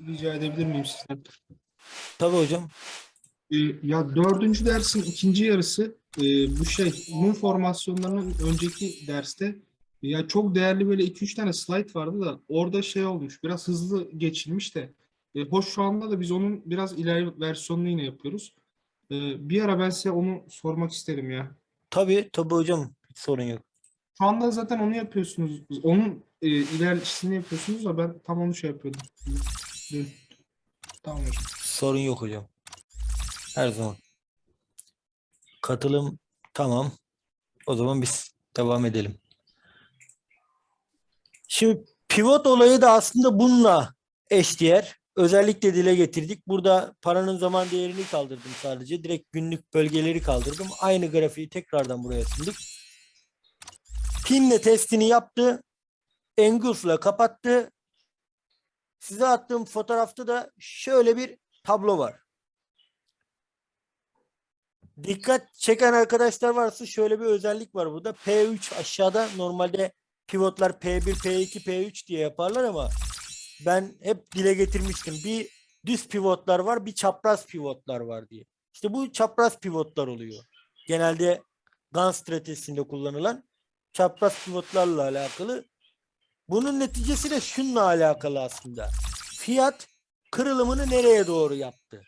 rica edebilir miyim sizden? Tabii hocam. Ee, ya dördüncü dersin ikinci yarısı e, bu şey mum formasyonlarının önceki derste ya çok değerli böyle 2-3 tane slide vardı da orada şey olmuş biraz hızlı geçilmiş de e, hoş şu anda da biz onun biraz ileri versiyonunu yine yapıyoruz. E, bir ara ben size onu sormak isterim ya. Tabii tabii hocam. Hiç sorun yok. Şu anda zaten onu yapıyorsunuz. Onun e, ilerisini yapıyorsunuz da ben tam onu şey yapıyordum. Dün. Tamam hocam. Sorun yok hocam. Her zaman. Katılım tamam. O zaman biz devam edelim. Şimdi pivot olayı da aslında bununla eşdeğer. Özellikle dile getirdik. Burada paranın zaman değerini kaldırdım sadece. Direkt günlük bölgeleri kaldırdım. Aynı grafiği tekrardan buraya sildik. Pinle testini yaptı. Angus'la kapattı. Size attığım fotoğrafta da şöyle bir tablo var. Dikkat çeken arkadaşlar varsa şöyle bir özellik var burada. P3 aşağıda normalde pivotlar P1, P2, P3 diye yaparlar ama ben hep dile getirmiştim. Bir düz pivotlar var, bir çapraz pivotlar var diye. İşte bu çapraz pivotlar oluyor. Genelde GAN stratejisinde kullanılan çapraz pivotlarla alakalı. Bunun neticesi de şununla alakalı aslında. Fiyat kırılımını nereye doğru yaptı?